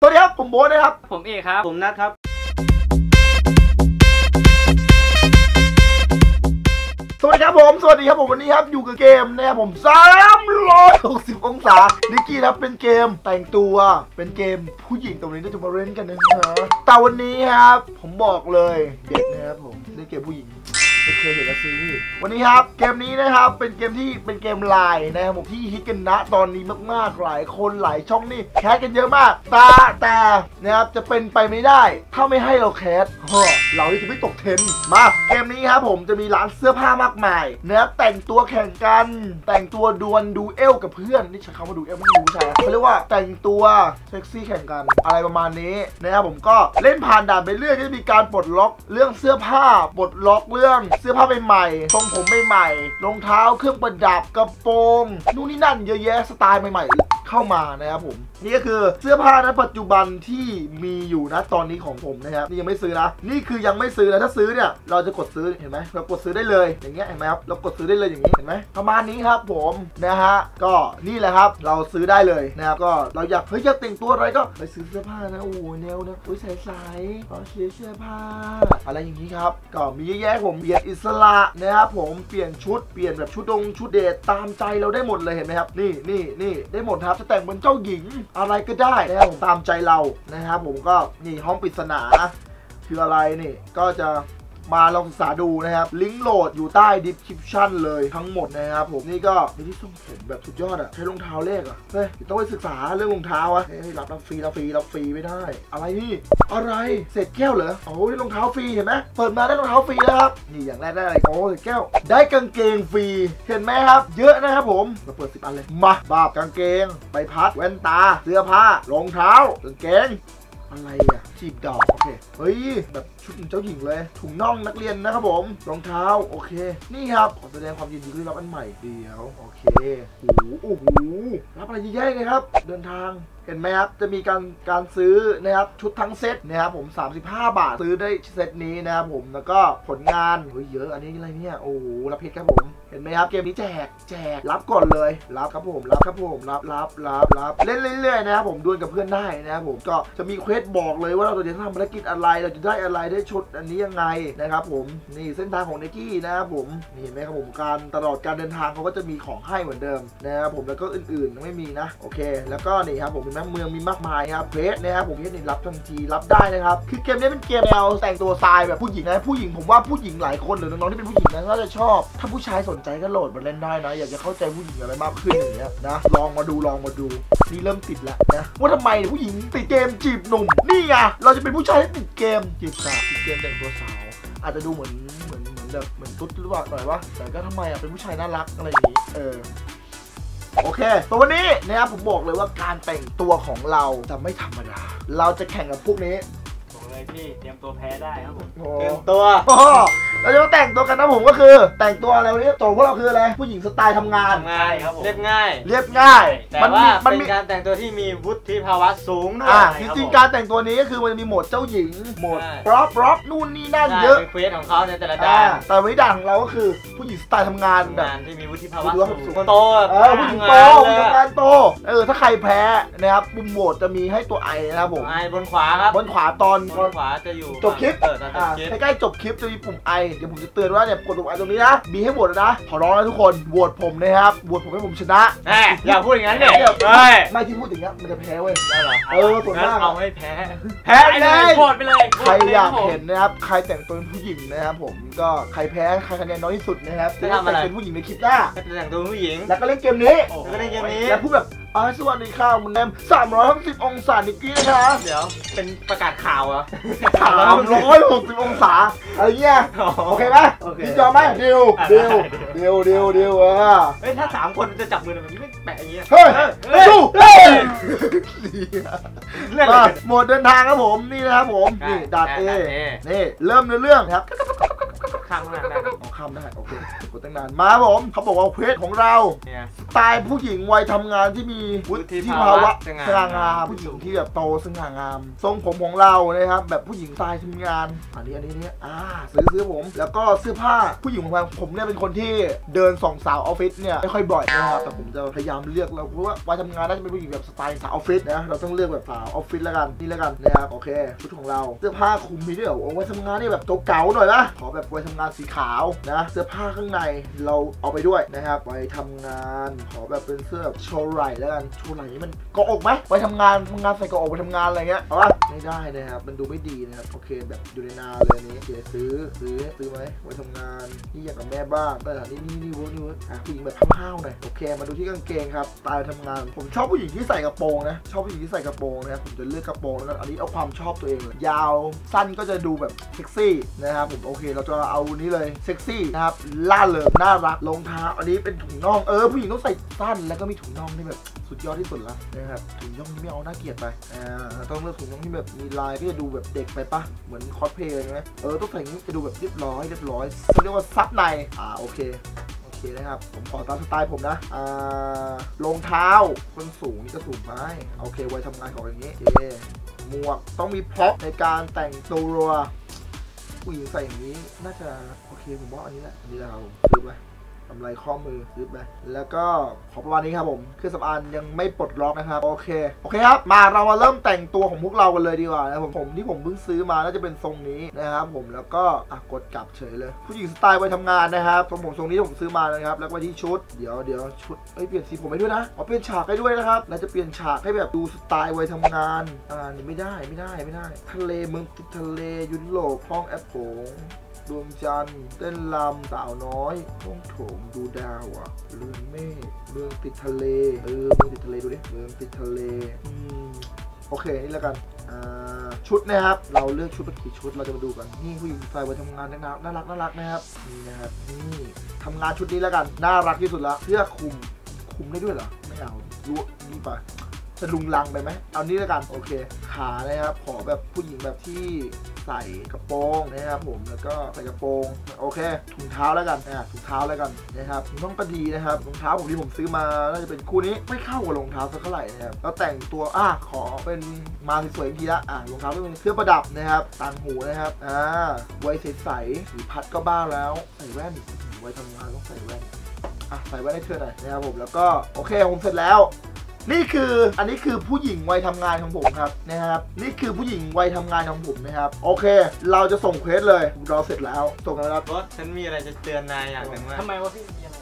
สวัสดีครับ ผมโบ๊ทนะครับ ผมเอกครับ ผมนัทครับ สวัสดีครับผม สวัสดีครับผมวันนี้ครับอยู่กับเกมนะครับผม360องศานิกกี้นะครับเป็นเกมแต่งตัว เป็นเกมผู้หญิงตรงนี้ที่จะมาเล่นกันนะฮะแต่วันนี้ครับ ผมบอกเลยเด็กนะครับผมเล่นเกมผู้หญิง ไม่เคยเห็นละซีรีส์วันนี้ครับเกมนี้นะครับเป็นเกมที่เป็นเกมไลน์นะครับผมที่ฮิตกันนะตอนนี้มากๆหลายคนหลายช่องนี่แคสกันเยอะมากต่แต่นะครับจะเป็นไปไม่ได้ ถ้าไม่ให้เราแคสเรานี่จะไม่ตกเทรนมาเกมนี้ครับผมจะมีร้านเสื้อผ้ามากมายนะครับแต่งตัวแข่งกันแต่งตัวดวลดูเอลกับเพื่อนนี่ใช้คำว่าดูเอลไม่รู้ใช่ไหมเขาเรียกว่าแต่งตัวเซ็กซี่แข่งกันอะไรประมาณนี้นะครับผมก็เล่นผ่านด่านไปเรื่อยก็จะมีการปลดล็อกเรื่องเสื้อผ้าปลดล็อกเรื่องเสื้อผ้าใหม่ๆทรงผมใหม่ๆรองเท้าเครื่องประดับกระโปรงนู่นนี่นั่นเยอะแยะสไตล์ใหม่ ๆ เข้ามานะครับผม นี่ก็คือเสื้อผ้าณปัจจุบันที่มีอยู่นะตอนนี้ของผมนะครับนี่ยังไม่ซื้อนะนี่คือยังไม่ซื้อนะถ้าซื้อเนี่ยเราจะกดซื้อเห็นไหมเรากดซื้อได้เลยอย่างเงี้ยเห็นไหมครับเรากดซื้อได้เลยอย่างนี้เห็นไหมประมาณนี้ครับผมนะฮะก็นี่แหละครับเราซื้อได้เลยนะครับก็เราอยากเฮ้ยอยากแต่งตัวอะไรก็ไปซื้อเสื้อผ้านะโอ้โหแนวนะอุ้ยใสๆเอเชีเสื้อผ้าอะไรอย่างนี้ครับก็มีเยอะแยะผมเปลี่ยนอิสระนะครับผมเปลี่ยนชุดเปลี่ยนแบบชุดดงชุดเดทตามใจเราได้หมดเลยเห็นไหมครับ นี่นี่นี่ได้หมดครับจะแต่งเป็นเจ้าหญิงอะไรก็ได้นะครับผมตามใจเรานะครับผมก็นี่ห้องปริศนาคืออะไรนี่ก็จะ มาลองศึกษาดูนะครับ ลิงก์โหลดอยู่ใต้ description เลยทั้งหมดนะครับผมนี่ก็ไมีที่ส่งผมแบบสุดยอดอะใช้รองเท้าเลขอะเฮ้ยต้องไปศึกษาเรื่องรองเท้าอะเฮ้ยรับรับฟรีรับฟรีรับฟรีไม่ได้ อะไรนี่อะไรเศษแก้วเหรอโอ้ยรองเท้าฟรีเห็นไหมเปิดมาได้รองเท้าฟรีแล้วครับนี่อย่างแรกได้อะไรโอ้เศษแก้ว ได้กางเกงฟรีเห็นไหมครับ เยอะนะครับผมเราเปิดสิบอันเลยมาบาบกางเกงใบพัดแว่นตาเสื้อผ้ารองเท้ากางเกง อะไรอะจีบดอกโอเค เฮ้ย แบบชุดเจ้าหญิงเลย ถุงน่องนักเรียนนะครับผม รองเท้า โอเค นี่ครับ ขอแสดงความยินดีที่รับอันใหม่เดียว โอเคโอ้โหโอ้โหรับอะไรเยอะแยะเลยครับ เดินทาง เห็นไหมครับ จะมีการการซื้อนะครับชุดทั้งเซตนะครับผม 35 บาทซื้อได้เซตนี้นะครับผมแล้วก็ผลงานเฮ้ยเยอะอันนี้อะไรเนี่ยโอ้โหรับเพชรครับผม เห็นไหมครับเกมนี้แจกแจกรับก่อนเลยรับครับผมรับครับผมรับรับรับรับเล่นเรื่อยๆนะครับผมดวลกับเพื่อนได้นะครับผมก็จะมีเควสบอกเลยว่าเราจะทำภารกิจอะไรเราจะได้อะไรได้ชุดอันนี้ยังไงนะครับผมนี่เส้นทางของเนกี้นะครับผมนี่เห็นไหมครับผมการตลอดการเดินทางเขาก็จะมีของให้เหมือนเดิมนะครับผมแล้วก็อื่นๆไม่มีนะโอเค แล้วก็นี่ครับผมเห็นไหมเมืองมีมากมายครับเควสนะครับผมเควสนี่รับทันทีรับได้นะครับคือเกมนี้เป็นเกมแนวแต่งตัวทรายแบบผู้หญิงนะผู้หญิงผมว่าผู้หญิงหลายคนหรือน้องๆที่เป็นผู้หญิงนะน่าจะชอบ ถ้าผู้ชายสนใจก็โหลดมาเล่นได้นะอยากจะเข้าใจผู้หญิงอะไรมากขึ้นอย่างเงี้ยนะลองมาดูลองมาดูนี่เริ่มติดแล้วนะว่าทำไมผู้หญิงติดเกมจีบหนุ่มนี่ไงเราจะเป็นผู้ชายที่ติดเกมจีบสาวติดเกมแต่งตัวสาวอาจจะดูเหมือนเหมือนเหมือนแบบเหมือนตุ๊ดหรือเปล่าหน่อยวะแต่ก็ทำไมอะเป็นผู้ชายน่ารักอะไรอย่างงี้เออ โอเค ตัววันนี้นะครับผมบอกเลยว่าการแต่งตัวของเราจะไม่ธรรมดา เราจะแข่งกับพวกนี้ เลยพี่เตรียมตัวแพ้ได้ครับผมโอ้เตรียมตัว โอ้เราจะมาแต่งตัวกันนะผมก็คือ แต่งตัวอะไรวันนี้โจทย์พวกเราคืออะไรผู้หญิงสไตล์ทำงานทำงานเรียบง่าย เรียบง่าย แต่มันว่ามีมันเป็นมีการแต่งตัวที่มีวุฒิภาวะสูงด้วยอ่าจคบริงผมๆการแต่งตัวนี้ก็คือมันจะมีโหมดเจ้าหญิงโหมดใช่ปรอปปรอปนู่นนี่นั่นใช่เยอะเป็นเควสของเขาในแต่ละอ่าด้านแต่วิด่างของเราก็คือผู้หญิงสไตล์ทำงานแบบ งานที่มีวุฒิภาวะวุฒิภาวะสูสูงงโตเออผู้หญิงโตทำผู้หญิงเลยทำงานโตเออถ้าใครแพ้นะครับปุ่มโหวตจะมีให้ตัวไอนะครับผม ไอ้บนขวาครับ บนขวาตอนบนขวาจะอยู่จบคลิปเออตอนจอ่าบคลิปใกล้ๆจบคลิปจะมีปุ่มไอเดี๋ยวผมจะเตือนว่าเนี่ยกดปุ่มไอตรงนี้นะมีให้โหวตนะขอร้องนะทุกคนโหวตผมนะครับโหวตผมให้ผมชนะแหมอย่าพูดอย่างนั้นเนี่ยเดี๋ยวเฮ้ยไม่ที่พูดอย่างเงี้ยมันจะแพ้เว้ยได้เหรอเออส่วนมากงั้เอาให้แพ้แพ้เลยโหวตไปเลยใครอยากโวตไปลเห็นนะครับใครแต่งตัวเป็นผู้หญิงนะครับผมก็ใครแพ้ใครคะแนนน้อยที่สุดนะครับจะจะได้ทำอะไรแต่งเป็นผู้หญิงในคลิปหน้าผมแต่งตัวเป็นผู้หญิงแล้วก็เล่นเกมนี้แล้วก็เล่นเกมนี้แล้วพูดแบบ อ่าสวัสดีค่ะคุณแนม360องศานิกกี้นะคะเดี๋ยว เป็นประกาศข่าวเหรอ360องศาอะไรเงี้ยโอเคไหมโอเคพี่ยอมไหมดิวอะดิวได้ดิวดิวดิวเออเฮ้ยถ้าสามคนจะจับมือมันไม่แปะอย่างเงี้ยเฮ้ยเฮ้ยสู้เฮ้ยเล่นอะไรมากันหมดเดินทางครับผมนี่นะครับผมนี่ดาดเอด่าน A นี่เริ่มในเรื่องนะครับข้างหน้าได้เอาข้ามได้โอเคกดตั้งนานมาครับผมเขาบอกว่าเควสของเราเนี่ยสไตล์ผู้หญิงวัยทำงานที่มีวุฒิภาวะสสง่าง่างามผู้หญิงที่แบบโตสง่างาม ทรงผมของเรานะครับแบบผู้หญิงสไตล์ทำงาน อันนี้อันนี้เนี่ยอ่าซื้อซื้อผม แล้วก็เสื้อผ้าผู้หญิงของผมผมเนี่ยเป็นคนที่เดินสองสาวออฟฟิศเนี่ยไม่ค่อยบ่อยนะครับแต่ผมจะพยายามเลือกแล้วเพราะว่าวัยทำงานน่าจะเป็นผู้หญิงแบบสไตล์สาวออฟฟิศนะเราต้องเลือกแบบสาวออฟฟิศแล้วกันนี่แล้วกันนะครับโอเคชุดของเราเสื้อผ้าคลุมมีด้วยเหรอโอ้วัยทำงานนี่แบบเก่าๆหน่อยนะขอแบบวัยทำงานสีขาวนะ เสื้อผ้าข้างในเราเอาไปด้วยนะครับไว้ทำงานขอแบบเป็นเสื้อแบบโชว์ไหล่แล้วกันโชว์ไหล่นี่มันเกาะอกไหมไปทำงานทำงานใส่เกาะอกไปทำงานอะไรเงี้ยเอาละ ไม่ได้นะครับ มันดูไม่ดีนะครับ โอเค แบบอยู่ในนาเลยอันนี้โอเคซื้อ ซื้อ ซื้อไหมไว้ทำงาน นี่อยากกับแม่บ้างแต่นี่นี่นี่วิร์กนี่วิร์กอะผู้หญิงแบบห้าวๆหน่อย โอเค มาดูที่กางเกงครับตล์ทำงาน ผมชอบผู้หญิงที่ใส่กระโปรงนะ ชอบผู้หญิงที่ใส่กระโปรงนะครับ ผมจะเลือกกระโปรงแล้วกันอันนี้เอาความชอบตัวเองเลย ยาว สั้นก็จะดูแบบเซ็กซี่นะครับผม โอเค เราจะเอานี้เลย เซ็กซี่นะครับ ล่าเริงน่ารัก รองเท้า อันนี้เป็นถุงน่อง เออ ผู้หญิงต้องใส่สั้นแล้วก็มีถุงน่องที่แบบสุดยอดที่สุดละนะครับถุงน่องที่ไม่เอาน่าเกลียดไปอ่าต้องเลือกถุงน่องที่แบบมีลายก็จะดูแบบเด็กไปปะเหมือนคอสเพลย์เลยไหมเออต้องใส่อย่างนี้จะดูแบบเรียบร้อยเรียบร้อยเขาเรียกว่าซับในอ่าโอเคโอเคนะครับผมขอตามสไตล์ผมนะอ่ารองเท้าส้นสูงนี่ก็สูงไปโอเคไว้ทำงานของอย่างนี้โอเคหมวกต้องมีพร็อพในการแต่งตัวผู้หญิงใส่อย่างนี้น่าจะโอเคผมว่าอันนี้แหละอันนี้แหละครับผมซื้อไป กำไรข้อมือซื้อไปแล้วก็ขอประมาณนี้ครับผมเครื่องสำอางยังไม่ปลดล็อกนะครับ โอเค โอเคครับ มาเรามาเริ่มแต่งตัวของพวกเรากันเลยดีกว่านะครับผมผมที่ผมเพิ่งซื้อมาน่าจะเป็นทรงนี้นะครับผมแล้วก็อะกดกลับเฉยเลย ผู้หญิงสไตล์ไว้ทำงานนะครับทรงผมทรงนี้ผมซื้อมานะครับ แล้วก็ที่ชุดเดี๋ยวเดี๋ยวชุดเอ้ยเปลี่ยนสีผมให้ด้วยนะอ๋อเปลี่ยนฉากให้ด้วยนะครับเราจะเปลี่ยนฉากให้แบบดูสไตล์ไว้ทำงานอ่านี่ไม่ได้ไม่ได้ไม่ได้ ทะเลเมืองติดทะเลยุโรปห้องแอปโผง ดวงจันทร์เต้นลำสาวน้อยห้องโถงดูดาวอะเรืองเมฆเมืองติดทะเลเออเมืองติดทะเลดูดิเมืองติดทะเลอืมโอเคนี่แล้วกันอ่าชุดนะครับ เราเลือกชุดป็นกี่ชุดเราจะมาดูกันนี่ผู้หญิงใส่ไว้ทำงานน่ารักน่ารักน่ารักนะครับนี่นะครับนี่ทำงานชุดนี้แล้วกันน่ารักที่สุดละเสื้อคลุมคลุมได้ด้วยเหรอ ไม่เอารู้นี่ไปจะลุงลังไปไหม เอานี้แล้วกัน โอเค ขานะครับ ขอแบบผู้หญิงแบบที่ ใส่กระโปรงนะครับผมแล้วก็ใส่กระโปรงโอเคถุงเท้าแล้วกันอ่าถุงเท้าแล้วกันนะครับถุงน่องก็ดีนะครับรองเท้าผมที่ผมซื้อมาน่าจะเป็นคู่นี้ไม่เข้ากับรองเท้าสักเท่าไหร่นะครับแล้วแต่งตัวอะขอเป็นมาสวยๆทีละอะรองเท้าเป็นเครื่องประดับนะครับต่างหูนะครับอ่าไว้ใสๆสีพัดก็บ้าแล้วใส่แว่นไว้ทำงานต้องใส่แว่นอะใส่ไว้ในเธอหน่อยนะครับผมแล้วก็โอเคผมเสร็จแล้ว นี่คืออันนี้คือผู้หญิงวัยทำงานของผมครับนะครับ นี่คือผู้หญิงวัยทำงานของผมนะครับ โอเค เราจะส่งเควสเลยผมรอเสร็จแล้วส่งแล้วครับบอสฉันมีอะไรจะเตือนนายอย่างหนึ่งว่าทำไมวะพี่มีอะไร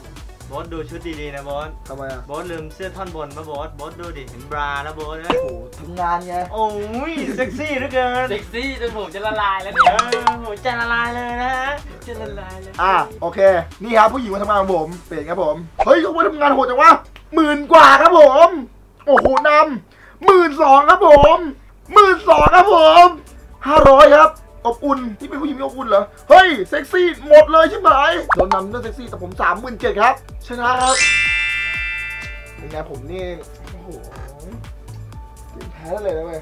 บอสดูชุดดีๆนะบอสทำไมอะบอสลืมเสื้อท่อนบนปะบอสบอสดูดิเห็นบราแล้วบอสนะโอ้โหทำงานไงโอ้ยเซ็กซี่เหลือเกินเซ็กซี่จนผมจะละลายแล้วเอเนี่ยอหัวใจละลายเลยนะฮะจะละลายเลยอะโอเค นี่ครับผู้หญิงวัยทำงานของผมเปลี่ยนครับผมเฮ้ยเขาวัยทำงานโหดจังวะหมื่นกว่าครับผม โอ้โหนำหมื่นสองครับผมหมื่นสองครับผมห้าร้อยครับอบอุ่นที่เป็นผู้หญิงมีอบอุ่นเหรอ เฮ้ย เซ็กซี่หมดเลยใช่ไหมโดนนำเรื่องเซ็กซี่แต่ผมสามหมื่นเจ็ดครับ ชนะครับยังไงผมนี่ โอ้โหกินแพ้เลยนะเว้ย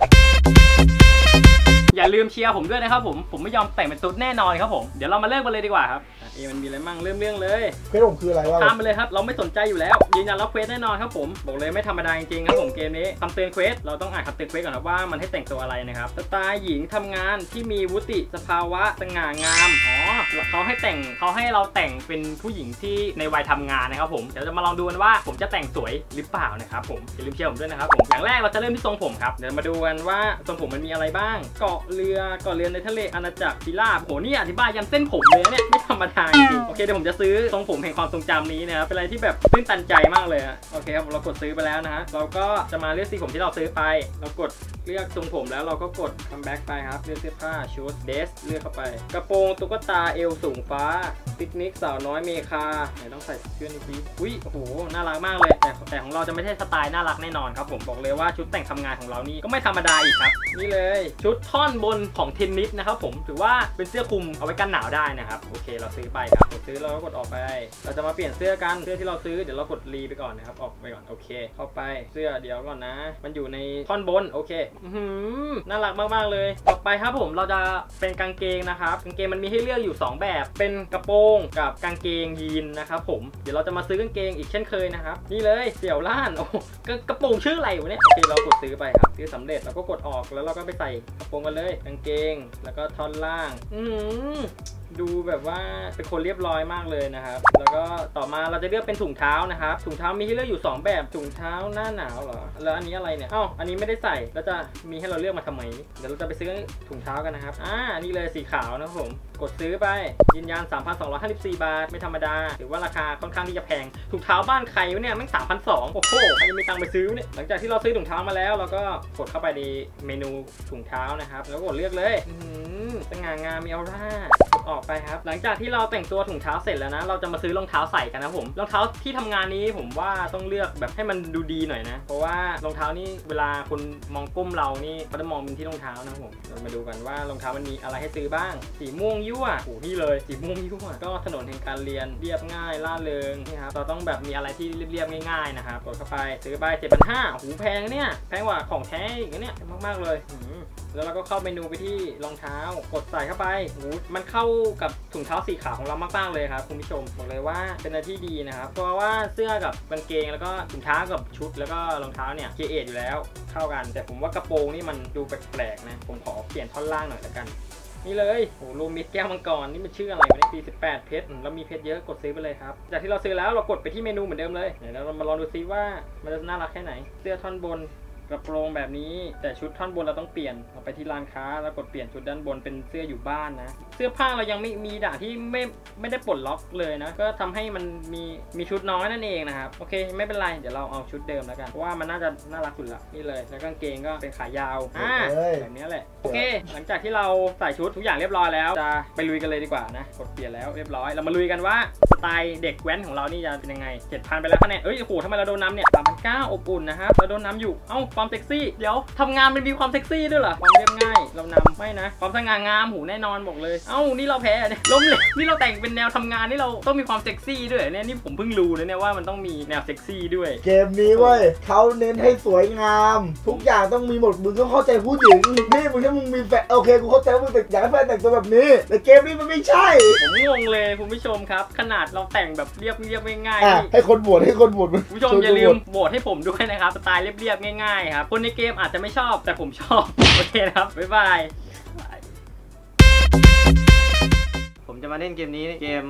อย่าลืมเชียร์ผมด้วยนะครับผมผมไม่ยอมแต่งเป็นตุ๊ดแน่นอนครับผมเดี๋ยวเรามาเริ่มกันเลยดีกว่าครับอะเอมันมีอะไรมั่งเริ่มเรื่องเลยเควสผมคืออะไรวะตามไปเลยครับเราไม่สนใจอยู่แล้วยืนยันรับเควสแน่นอนครับผมบอกเลยไม่ธรรมดาจริงๆครับผมเกมนี้คำเตือนเควสเราต้องอ่านคำเตือนเควสก่อนครับว่ามันให้แต่งตัวอะไรนะครับสไตล์หญิงทำงานที่มีวุฒิสภาวะสง่างามอ๋อเขาให้แต่งเขาให้เราแต่งเป็นผู้หญิงที่ในวัยทำงานนะครับผมเดี๋ยวจะมาลองดูกันว่าผมจะแต่งสวยหรือเปล่านะครับผมอย่าลืมเชียร์ผมด้วยนะครับผมอย่างแรกเราจะเริ่มที่ทรงผมครับเดี๋ยวมาดูกันว่าทรงผมมันมีอะไรบ้างเกาะเรือเกาะเรือในทะเลอาณาจักรพิราบโหนี่อธิบายยันเส้นผมเลยเนี่ยไม่ธรรมดาจริงโอเคเดี๋ยวผมจะซื้อทรงผมแห่งความทรงจำนี้นะครับเป็นอะไรที่แบบตื้นตันใจมากเลยฮะโอเคครับเรากดซื้อไปแล้วนะฮะเราก็จะมาเลือกสีผมที่เราซื้อไป เรากด เลือกทรงผมแล้วเราก็กดคัมแบ็กไปครับ เลือกเสื้อผ้าชุดเดสเลือกเข้าไป กระโปรงตุ๊กตาเอวสูงฟ้า ปิกนิกสาวน้อยเมคาไหนต้องใส่เสื้อนี่สิอุ้ยโอ้โห น่ารักมากเลย แต่แต่ของเราจะไม่ใช่สไตล์น่ารักแน่นอนครับผมบอกเลยว่าชุดแต่งทำงานของเรานี่ก็ไม่ธรรมดาอีกครับ นี่เลย ชุดท่อนบนของเทนนิสนะครับผมถือว่าเป็นเสื้อคลุมเอาไว้กันหนาวได้นะครับโอเค เราซื้อไปครับกดซื้อเราก็กดออกไป เราจะมาเปลี่ยนเสื้อกันเสื้อที่เราซื้อเดี๋ยวเรากดรีไปก่อนนะครับออกไปก่อนโอเค เข้าไปเสื้อเดี๋ยวก่อนนะ มันอยู่ในท่อนบนโอเคน่ารักมาก ๆ เลย ต่อไปครับผมเราจะเป็นกางเกงนะครับกางเกงมันมีให้เลือกอยู่ 2 แบบ เป็นกระโปรงกับกางเกงยีนนะครับผมเดี๋ยวเราจะมาซื้อกางเกงอีกเช่นเคยนะครับนี่เลยเสี่ยวล้านโอ้กระกระโปรงชื่ออะไรวะเนี่ยโอเคเรากดซื้อไปครับซื้อสำเร็จเราก็กดออกแล้วเราก็ไปใส่กระโปรงกันเลยกางเกง แล้วก็ท่อนล่าง อื ดูแบบว่าเป็นคนเรียบร้อยมากเลยนะครับ แล้วก็ต่อมาเราจะเลือกเป็นถุงเท้านะครับถุงเท้ามีให้เลือกอยู่ 2 แบบถุงเท้าหน้าหนาวเหรอแล้วอันนี้อะไรเนี่ยอ้าวอันนี้ไม่ได้ใส่แล้วจะมีให้เราเลือกมาทำไมเดี๋ยวเราจะไปซื้อถุงเท้ากันนะครับอ่านี่เลยสีขาวนะครับผมกดซื้อไปยืนยัน 3,254 บาท ไม่ธรรมดาถือว่าราคาค่อนข้างที่จะแพงถุงเท้าบ้านใครวะเนี่ยแม่ง3,200โอ้โหใครจะมีตังค์ไปซื้อเนี่ยหลังจากที่เราซื้อถุงเท้ามาแล้วเราก็กดเข้าไปในเมนูถุงเท้านะครับ แล้วกดเลือกเลยอืมสง่างามมีออร่าออกไปครับ หลังจากที่เราแต่งตัวถุงเท้าเสร็จแล้วนะ เราจะมาซื้อรองเท้าใส่กันนะผมรองเท้าที่ทำงานนี้ผมว่าต้องเลือกแบบให้มันดูดีหน่อยนะ เพราะว่ารองเท้านี่เวลาคนมองก้มเรานี่เขาจะมองเป็นที่รองเท้านะผมเรามาดูกันว่ารองเท้ามันมีอะไรให้ซื้อบ้าง สีม่วงยั่วโอ้โหนี่เลยสีม่วงยั่วก็ถนนแห่งการเรียนเรียบง่ายล่าเริงนี่ครับเราต้องแบบมีอะไรที่เรียบๆง่ายๆนะครับกดเข้าไปซื้อไป7,500โอ้โหแพงเนี่ยแพงกว่าของแท้อีกเนี่ยมากๆเลยอื แล้วเราก็เข้าเมนูไปที่รองเท้า กดใส่เข้าไปโอ้โหมันเข้ากับถุงเท้าสีขาวของเรามากๆเลยครับคุณผู้ชมบอกเลยว่าเป็นอะไรที่ดีนะครับ เพราะว่าเสื้อกับกางเกงแล้วก็ถุงเท้ากับชุด แล้วก็รองเท้าเนี่ยเคเอทอยู่แล้วเข้ากัน แต่ผมว่ากระโปรงนี่มันดูแปลกๆนะ ผมขอเปลี่ยนท่อนล่างหน่อยละกัน นี่เลยโอ้โหรูมิดแก้วมังกรนี่มันชื่ออะไรวะเนี่ยปี18เพชรแล้วมีเพชรเยอะกดซื้อไปเลยครับ จากที่เราซื้อแล้วเรากดไปที่เมนูเหมือนเดิมเลยเดี๋ยวเรามาลองดูซิว่ามันจะน่ารักแค่ไหน เสื้อท่อนบน กระโปรงแบบนี้แต่ชุดท่อนบนเราต้องเปลี่ยนเราไปที่ร้านค้าแล้วกดเปลี่ยนชุดด้านบนเป็นเสื้ออยู่บ้านนะ เสื้อผ้าเรายังไม่มีด่านที่ไม่ไม่ได้ปลดล็อกเลยนะ ก็ทำให้มันมีมีชุดน้อยนั่นเองนะครับโอเคไม่เป็นไรเดี๋ยวเราเอาชุดเดิมแล้วกันเพราะว่ามันน่าจะน่ารักสุดละนี่เลย แล้วกางเกงก็เป็นขายาวอ่าเฮ้ยแบบนี้แหละโอเค หลังจากที่เราใส่ชุดทุกอย่างเรียบร้อยแล้วจะไปลุยกันเลยดีกว่านะกดเปลี่ยนแล้วเรียบร้อยเรามาลุยกันว่าสไตล์เด็กแว้นของเรานี่จะเป็นยังไง7,000ไปแล้วคะแนนเอ้ยโอ้โหทำไมเราโดนน้ำเนี่ย3,900อบอุ่นนะครับเราโดนน้ำอยู่เอ้าความเซ็กซี่เดี๋ยวทำงานมันมีความเซ็กซี่ด้วยเหรอความเรียบง่าย เรานำไม่นะ ความสง่างามหูแน่นอนบอกเลย เอ้านี่เราแพ้เนี่ยล้มเหลวนี่เราแต่งเป็นแนวทำงานนี่เราต้องมีความเซ็กซี่ด้วยเหรอเนี่ยนี่ผมเพิ่งรู้นะเนี่ยว่ามันต้องมีแนวเซ็กซี่ด้วย เกมนี้เว้ยเขาเน้นให้สวยงาม ทุกอย่างต้องมีหมดมึงต้องเข้าใจผู้หญิงนี่มึงถ้ามึงมีแฟนโอเคกูเข้าใจว่ามึงแต่อยากให้แฟนแต่งตัวแบบนี้ แต่เกมนี้มันไม่ใช่ ผมงงเลยคุณผู้ชมครับ ขนาดเราแต่งแบบเรียบเรียบๆง่ายๆอะนี่ให้คนบวชให้คนบวชมันคุณผู้ชมอย่าลืมโหวตให้ผมด้วยนะครับสไตล์เรียบๆง่ายๆครับ คนในเกมอาจจะไม่ชอบแต่ผมชอบ โอเคนะครับ บ๊ายบาย จะมาเล่นเกมนี้เกม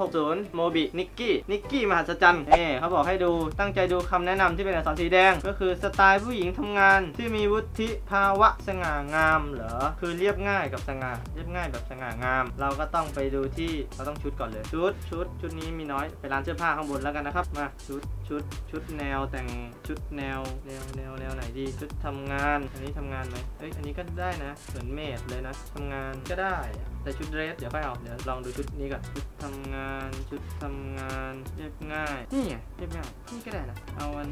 360 โมบินิกกี้นิกกี้มหัศจรรย์เอ้เขาบอกให้ดูตั้งใจดูคำแนะนำที่เป็นอักษรสีแดง ก็คือสไตล์ผู้หญิงทำงานที่มีวุฒิภาวะสง่างามเหรอคือเรียบง่ายกับสง่าเรียบง่ายแบบสง่างาม เราก็ต้องไปดูที่เราต้องชุดก่อนเลยชุดชุดชุดนี้มีน้อยไปร้านเสื้อผ้าข้างบนแล้วกันนะครับมาชุดชุดชุดแนวแต่งชุดแนวแนวแนวแนวไหนดีชุดทำงาน อันนี้ทำงานไหมเอ้ยอันนี้ก็ได้นะเหมือนเมดเลยนะทำงานก็ได้ แต่ชุดเดรสเดี๋ยวค่อยเอาเดี๋ยวลองดูชุดนี้ก่อนชุดทำงานชุดทำงานเรียบง่ายนี่ไงเรียบง่ายนี่ก็ได้นะเอาอัน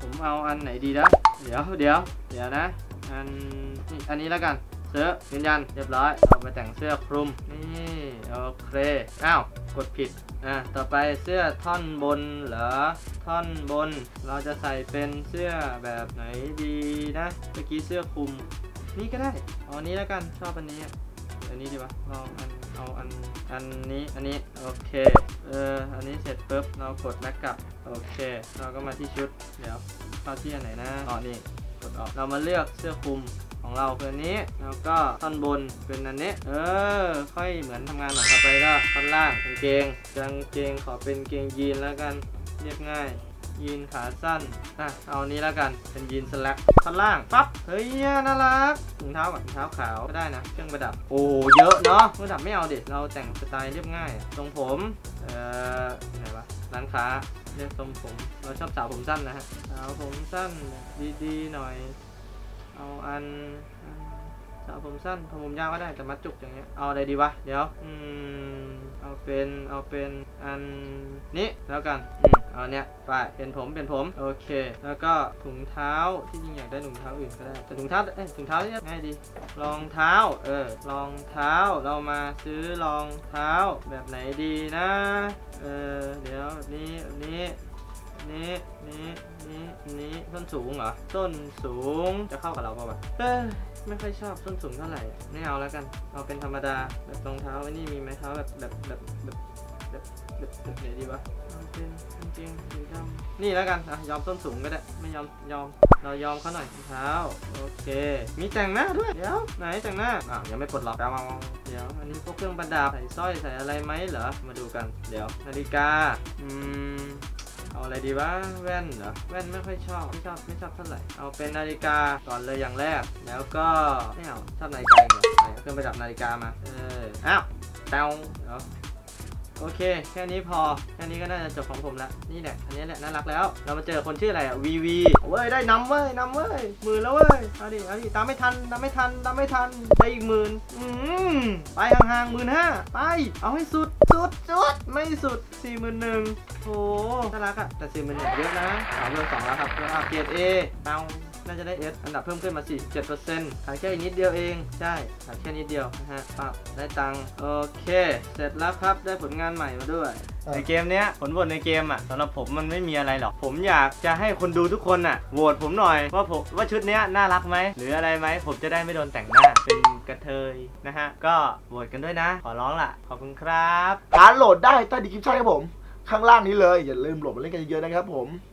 ผมเอาอันไหนดีนะเดี๋ยวเดี๋ยวเดี๋ยวนะอันนี่อันนี้แล้วกันเสื้อยืนยันเรียบร้อยเอาไปแต่งเสื้อคลุมนี่โอเคอ้าวกดผิดอะต่อไปเสื้อท่อนบนเหรอท่อนบน เราจะใส่เป็นเสื้อแบบไหนดีนะเมื่อกี้เสื้อคลุมนี่ก็ได้เอาอันนี้แล้วกันชอบอันนี้ อันนี้ดีวะลองอันเอาอันอันนี้อันนี้โอเคเอออันนี้เสร็จปุ๊บเรากดแบ็กกลับโอเค เราก็มาที่ชุดเดี๋ยวเข้าที่อันไหนนะอ๋อนี่กดออกเรามาเลือกเสื้อคลุมของเราเป็นอันนี้แล้วก็ท่อนบนเป็นอันนี้ เออ ค่อยเหมือนทำงานหน่อยต่อไปก็ท่อนล่างกางเกงกางเกงขอเป็นเกงยีนแล้วกันเรียบง่าย ยีนขาสั้น อะ เอานี้แล้วกัน เป็นยีนสแลกท่อนล่าง ปั๊บ เฮ้ย น่ารักถุงเท้าก่อนถุงเท้าขาวก็ได้นะ เครื่องประดับ โอ้ เยอะเนาะ เครื่องประดับไม่เอาเด็ด เราแต่งสไตล์เรียบง่ายทรงผม เอ่อไหนวะ ร้านค้าเรียกทรงผม เราชอบสาวผมสั้นนะฮะ สาวผมสั้นดีๆหน่อย เอาอันอันสาวผมสั้นผมยาวก็ได้แต่มัดจุกอย่างเงี้ย เอาอะไรดีวะ เดี๋ยว อืม เอาเป็น เอาเป็นอันนี้แล้วกัน อืม เอาเนี้ยไปเป็นผมเป็นผมโอเค แล้วก็ถุงเท้าที่จริงอยากได้ถุงเท้าอื่นก็ได้แต่ถุงเท้าเอ้ยถุงเท้านี่ง่ายดีรองเท้าเออรองเท้าเรามาซื้อรองเท้าแบบไหนดีนะเออเดี๋ยวนี้นี้นี้นี้นี้นี้ส้นสูงเหรอส้นสูงจะเข้ากับเราป่าวะเออไม่ค่อยชอบส้นสูงเท่าไหร่ไม่เอาแล้วกัน เอาเป็นธรรมดาแบบรองเท้าไอ้นี่มีไหมเท้าแบบแบบแบบแบบ แบบแบบแบบไหนดีวะเอาเป็นกางเกงสีดำนี่แล้วกันอะยอมส้นสูงก็ได้ไม่ยอมยอมเรายอมเขาหน่อยเท้าโอเค มีแต่งหน้าด้วยเดี๋ยวไหนแต่งหน้าอะยังไม่ปลดล็อกเอาเอาเอาเดี๋ยวอันนี้พวกเครื่องประดับใส่สร้อยใส่อะไรไหมเหรอมาดูกันเดี๋ยวนาฬิกาอืมเอาอะไรดีวะแว่นเหรอแว่นไม่ค่อยชอบไม่ชอบไม่ชอบเท่าไหร่เอาเป็นนาฬิกาก่อนเลยอย่างแรก แล้วก็ไม่เอาชอบนาฬิกาเหรอไหนเอาเครื่องประดับนาฬิกามาเอออ้าวเตาเดี๋ยว โอเค แค่นี้พอ แค่นี้ก็น่าจะจบของผมละ นี่แหละ อันนี้แหละ น่ารักแล้ว เรามาเจอคนชื่ออะไรอะวีวีเว้ย ได้นำเว้ยนำเว้ย หมื่นแล้วเว้ย เอาดิ เอาดิ ตามไม่ทัน ตามไม่ทัน ตามไม่ทัน ได้อีกหมื่นอืมไปห่างๆหมื่นห้าไป เอาให้สุด สุด สุด ไม่สุดสี่หมื่นหนึ่งโอ้น่ารักอะแต่สี่หมื่นหนึ่งเยอะนะสามเรื่องสองแล้วครับแล้วเกียรติเอเตา น่าจะได้เอสอันดับเพิ่มขึ้นมา 47%ขายแค่อีกนิดเดียวเอง ใช่ขายแค่นิดเดียวนะฮะปั๊บได้ตังค์โอเค เสร็จแล้วครับ ได้ผลงานใหม่มาด้วยอะในเกมเนี้ยผลโหวตในเกมอะสำหรับผมมันไม่มีอะไรหรอก ผมอยากจะให้คนดูทุกคนอะโหวตผมหน่อย ว่าผมว่าชุดเนี้ยน่ารักไหมหรืออะไรไหมผมจะได้ไม่โดนแต่งหน้าเป็นกระเทยนะฮะ ก็โหวตกันด้วยนะ ขอร้องล่ะ ขอบคุณครับการโหลดได้ใต้ดีคริปชั่นครับผม ข้างล่างนี้เลย อย่าลืมโหลดมาเล่นกันเยอะๆนะครับผม